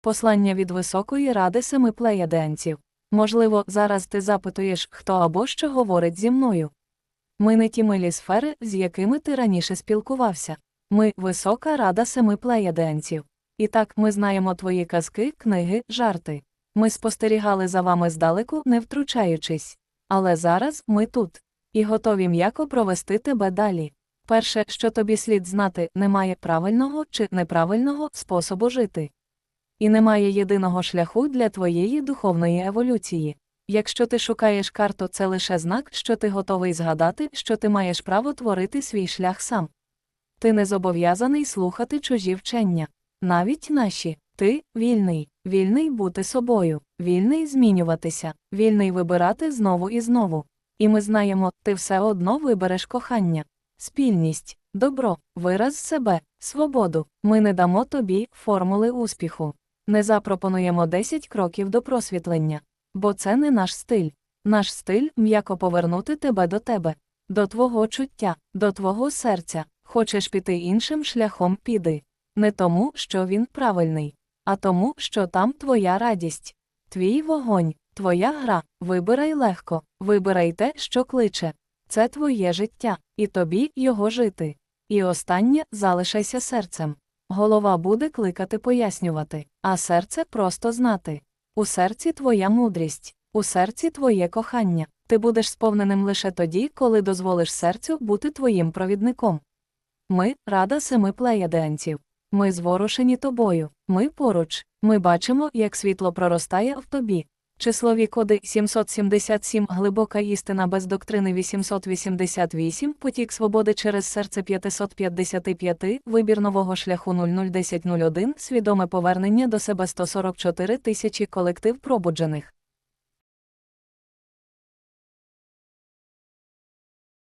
Послання від Високої Ради Семи Плеяденців. Можливо, зараз ти запитуєш, хто або що говорить зі мною. Ми не ті милі сфери, з якими ти раніше спілкувався. Ми Висока Рада Семи Плеяденців. І так ми знаємо твої казки, книги, жарти. Ми спостерігали за вами здалеку, не втручаючись. Але зараз ми тут. І готові м'яко провести тебе далі. Перше, що тобі слід знати, немає правильного чи неправильного способу жити. І немає єдиного шляху для твоєї духовної еволюції. Якщо ти шукаєш карту, це лише знак, що ти готовий згадати, що ти маєш право творити свій шлях сам. Ти не зобов'язаний слухати чужі вчення, навіть наші. Ти вільний, вільний бути собою, вільний змінюватися, вільний вибирати знову і знову. І ми знаємо, ти все одно вибереш кохання, спільність, добро, вираз себе, свободу. Ми не дамо тобі формули успіху. Не запропонуємо 10 кроків до просвітлення, бо це не наш стиль. Наш стиль м'яко повернути тебе до тебе, до твого чуття, до твого серця. Хочеш піти іншим шляхом піди. Не тому, що він правильний, а тому, що там твоя радість, твій вогонь, твоя гра. Вибирай легко, вибирай те, що кличе. Це твоє життя, і тобі його жити. І останнє залишайся серцем. Голова буде кликати пояснювати, а серце просто знати. У серці твоя мудрість, у серці твоє кохання. Ти будеш сповненим лише тоді, коли дозволиш серцю бути твоїм провідником. Ми рада семи плеяденців. Ми зворушені тобою, ми поруч, ми бачимо, як світло проростає в тобі. Числові коди 777 глибока істина без доктрини 888 потік свободи через серце 555 вибір нового шляху 001001 свідоме повернення до себе 144 тисячі колектив пробуджених.